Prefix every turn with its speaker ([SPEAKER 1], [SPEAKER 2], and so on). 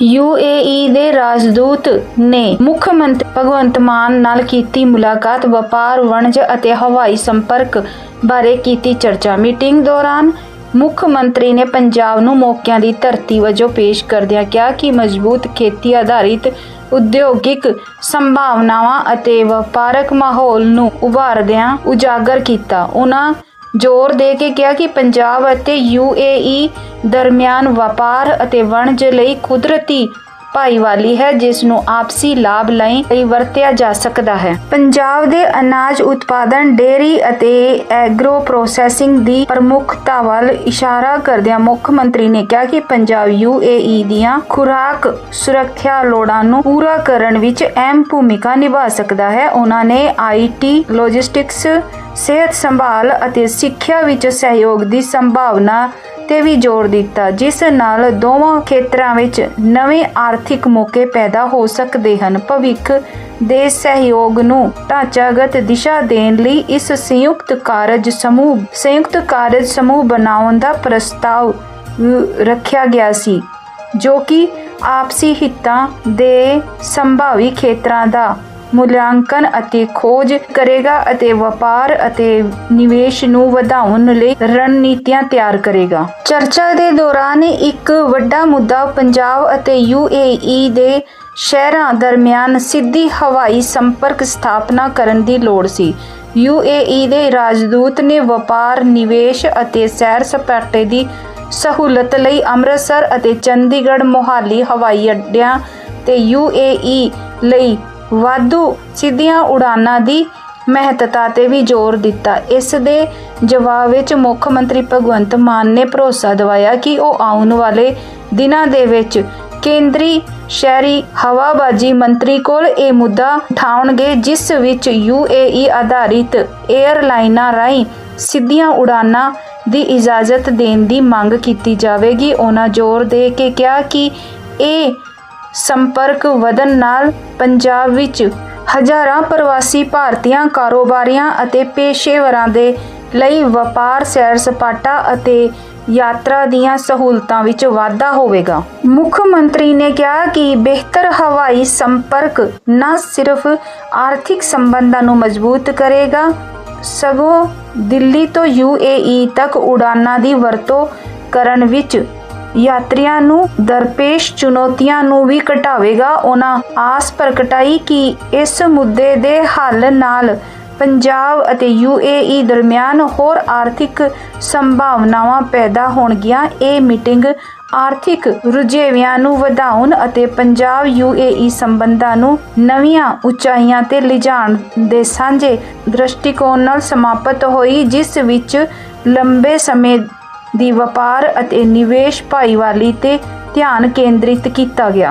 [SPEAKER 1] UAE ਦੇ ਰਾਜਦੂਤ ਨੇ ਮੁੱਖ ਮੰਤਰੀ ਭਗਵੰਤ ਮਾਨ ਨਾਲ ਕੀਤੀ ਮੁਲਾਕਾਤ, ਵਪਾਰ, ਵਣਜ ਅਤੇ ਹਵਾਈ ਸੰਪਰਕ ਬਾਰੇ ਕੀਤੀ ਚਰਚਾ ਮੀਟਿੰਗ ਦੌਰਾਨ ਮੁੱਖ ਮੰਤਰੀ ਨੇ ਪੰਜਾਬ ਨੂੰ ਮੌਕਿਆਂ ਦੀ ਧਰਤੀ ਵਜੋਂ ਪੇਸ਼ ਕਰਦਿਆਂ ਕਿਹਾ ਕਿ ਮਜ਼ਬੂਤ ਖੇਤੀ ਆਧਾਰਿਤ ਉਦਯੋਗਿਕ ਸੰਭਾਵਨਾਵਾਂ ਅਤੇ ਵਪਾਰਕ ਮਾਹੌਲ ਨੂੰ ਉਭਾਰਦਿਆਂ ਉਜਾਗਰ ਕੀਤਾ। ਉਹਨਾਂ ਜ਼ੋਰ ਦੇ ਕੇ ਕਿਹਾ ਕਿ ਪੰਜਾਬ ਅਤੇ ਯੂਏਈ ਦਰਮਿਆਨ ਵਪਾਰ ਅਤੇ ਵਣਜ ਲਈ ਕੁਦਰਤੀ ਭਾਈਵਾਲੀ ਹੈ, ਜਿਸ ਨੂੰ ਆਪਸੀ ਲਾਭ ਲਈ ਵਰਤਿਆ ਜਾ ਸਕਦਾ ਹੈ। ਪੰਜਾਬ ਦੇ ਅਨਾਜ ਉਤਪਾਦਨ, ਡੇਅਰੀ ਅਤੇ ਐਗਰੋ ਪ੍ਰੋਸੈਸਿੰਗ ਦੀ ਪ੍ਰਮੁੱਖਤਾ ਵੱਲ ਇਸ਼ਾਰਾ ਕਰਦਿਆਂ ਮੁੱਖ ਮੰਤਰੀ ਨੇ ਕਿਹਾ ਕਿ ਪੰਜਾਬ ਯੂਏਈ ਦੀਆਂ ਖੁਰਾਕ ਸੁਰੱਖਿਆ ਲੋੜਾਂ ਨੂੰ ਪੂਰਾ ਕਰਨ ਵਿੱਚ ਅਹਿਮ ਭੂਮਿਕਾ ਨਿਭਾ ਸਕਦਾ ਹੈ। ਉਹਨਾਂ ਨੇ ਆਈਟੀ ਲੌਜਿਸਟਿਕਸ, ਸਿਹਤ ਸੰਭਾਲ ਅਤੇ ਸਿੱਖਿਆ ਵਿੱਚ ਸਹਿਯੋਗ ਦੀ ਸੰਭਾਵਨਾ ਤੇ ਵੀ ਜ਼ੋਰ ਦਿੱਤਾ, ਜਿਸ ਨਾਲ ਦੋਵਾਂ ਖੇਤਰਾਂ ਵਿੱਚ ਨਵੇਂ ਆਰਥਿਕ ਮੌਕੇ ਪੈਦਾ ਹੋ ਸਕਦੇ ਹਨ। ਭਵਿੱਖ ਦੇ ਸਹਿਯੋਗ ਨੂੰ ਢਾਂਚਾਗਤ ਦਿਸ਼ਾ ਦੇਣ ਲਈ ਇਸ ਸੰਯੁਕਤ ਕਾਰਜ ਸਮੂਹ, ਸੰਯੁਕਤ ਕਾਰਜ ਸਮੂਹ ਬਣਾਉਣ ਦਾ ਪ੍ਰਸਤਾਵ ਰੱਖਿਆ ਗਿਆ ਸੀ, ਜੋ ਕਿ ਆਪਸੀ ਹਿੱਤਾਂ ਦੇ ਸੰਭਾਵੀ ਖੇਤਰਾਂ ਦਾ ਮੁਲਾਂਕਣ ਅਤੇ ਖੋਜ ਕਰੇਗਾ ਅਤੇ ਵਪਾਰ ਅਤੇ ਨਿਵੇਸ਼ ਨੂੰ ਵਧਾਉਣ ਲਈ ਰਣਨੀਤੀਆਂ ਤਿਆਰ ਕਰੇਗਾ। ਚਰਚਾ ਦੇ ਦੌਰਾਨ ਇੱਕ ਵੱਡਾ ਮੁੱਦਾ ਪੰਜਾਬ ਅਤੇ ਯੂਏਈ ਦੇ ਸ਼ਹਿਰਾਂ ਦਰਮਿਆਨ ਸਿੱਧੀ ਹਵਾਈ ਸੰਪਰਕ ਸਥਾਪਨਾ ਕਰਨ ਦੀ ਲੋੜ ਸੀ। ਯੂਏਈ ਦੇ ਰਾਜਦੂਤ ਨੇ ਵਪਾਰ, ਨਿਵੇਸ਼ ਅਤੇ ਸੈਰ ਸਪਾਟੇ ਦੀ ਸਹੂਲਤ ਲਈ ਅੰਮ੍ਰਿਤਸਰ ਅਤੇ ਚੰਡੀਗੜ੍ਹ ਮੋਹਾਲੀ ਹਵਾਈ ਅੱਡਿਆਂ ਤੇ ਯੂਏਈ ਲਈ ਵਾਧੂ ਸਿੱਧੀਆਂ ਉਡਾਨਾਂ ਦੀ ਮਹੱਤਤਾ ਤੇ ਵੀ ਜ਼ੋਰ ਦਿੱਤਾ। ਇਸ ਦੇ ਜਵਾਬ ਵਿੱਚ ਮੁੱਖ ਮੰਤਰੀ ਭਗਵੰਤ ਮਾਨ ਨੇ ਭਰੋਸਾ ਦਿਵਾਇਆ ਕਿ ਉਹ ਆਉਣ ਵਾਲੇ ਦਿਨਾਂ ਦੇ ਵਿੱਚ ਕੇਂਦਰੀ ਸ਼ਹਿਰੀ ਹਵਾਬਾਜ਼ੀ ਮੰਤਰੀ ਕੋਲ ਇਹ ਮੁੱਦਾ ਉਠਾਉਣਗੇ, ਜਿਸ ਵਿੱਚ ਯੂਏਈ ਆਧਾਰਿਤ 에ਅਰਲਾਈਨਾਂ ਰਾਹੀਂ ਸਿੱਧੀਆਂ ਉਡਾਨਾਂ ਦੀ ਇਜਾਜ਼ਤ ਦੇਣ ਦੀ ਮੰਗ ਕੀਤੀ ਜਾਵੇਗੀ। ਉਹਨਾਂ ਜ਼ੋਰ ਦੇ ਕੇ ਕਿਹਾ ਕਿ ਇਹ ਸੰਪਰਕ ਵਧਣ ਨਾਲ ਪੰਜਾਬ ਵਿੱਚ ਹਜ਼ਾਰਾਂ ਪ੍ਰਵਾਸੀ ਭਾਰਤੀਆਂ, ਕਾਰੋਬਾਰੀਆਂ ਅਤੇ ਪੇਸ਼ੇਵਰਾਂ ਦੇ ਲਈ ਵਪਾਰ ਸੈਰ ਸਪਾਟਾ ਅਤੇ ਯਾਤਰਾ ਦੀਆਂ ਸਹੂਲਤਾਂ ਵਿੱਚ ਵਾਧਾ ਹੋਵੇਗਾ। ਮੁੱਖ ਮੰਤਰੀ ਨੇ ਕਿਹਾ ਕਿ ਬਿਹਤਰ ਹਵਾਈ ਸੰਪਰਕ ਨਾ ਸਿਰਫ ਆਰਥਿਕ ਸੰਬੰਧਾਂ ਨੂੰ ਮਜ਼ਬੂਤ ਕਰੇਗਾ, ਸਗੋਂ ਦਿੱਲੀ ਤੋਂ ਯੂਏਈ ਤੱਕ ਉਡਾਨਾਂ ਦੀ ਵਰਤੋਂ ਕਰਨ ਵਿੱਚ ਯਾਤਰੀਆਂ ਨੂੰ ਦਰਪੇਸ਼ ਚੁਣੌਤੀਆਂ ਨੂੰ ਵੀ ਘਟਾਵੇਗਾ। ਉਹਨਾਂ ਆਸ ਪ੍ਰਗਟਾਈ ਕਿ ਇਸ ਮੁੱਦੇ ਦੇ ਹੱਲ ਨਾਲ ਪੰਜਾਬ ਅਤੇ ਯੂਏਈ ਦਰਮਿਆਨ ਹੋਰ ਆਰਥਿਕ ਸੰਭਾਵਨਾਵਾਂ ਪੈਦਾ ਹੋਣਗੀਆਂ। ਇਹ ਮੀਟਿੰਗ ਆਰਥਿਕ ਰੁਝੇਵਿਆਂ ਨੂੰ ਵਧਾਉਣ ਅਤੇ ਪੰਜਾਬ ਯੂਏਈ ਸੰਬੰਧਾਂ ਨੂੰ ਨਵੀਆਂ ਉਚਾਈਆਂ ਤੇ ਲਿਜਾਣ ਦੇ ਸਾਂਝੇ ਦ੍ਰਿਸ਼ਟੀਕੋਣ ਨਾਲ ਸਮਾਪਤ ਹੋਈ, ਜਿਸ ਵਿੱਚ ਲੰਬੇ ਸਮੇਂ ਦੀ ਵਪਾਰ ਅਤੇ ਨਿਵੇਸ਼ ਭਾਈਵਾਲੀ ਤੇ ਧਿਆਨ ਕੇਂਦਰਿਤ ਕੀਤਾ ਗਿਆ।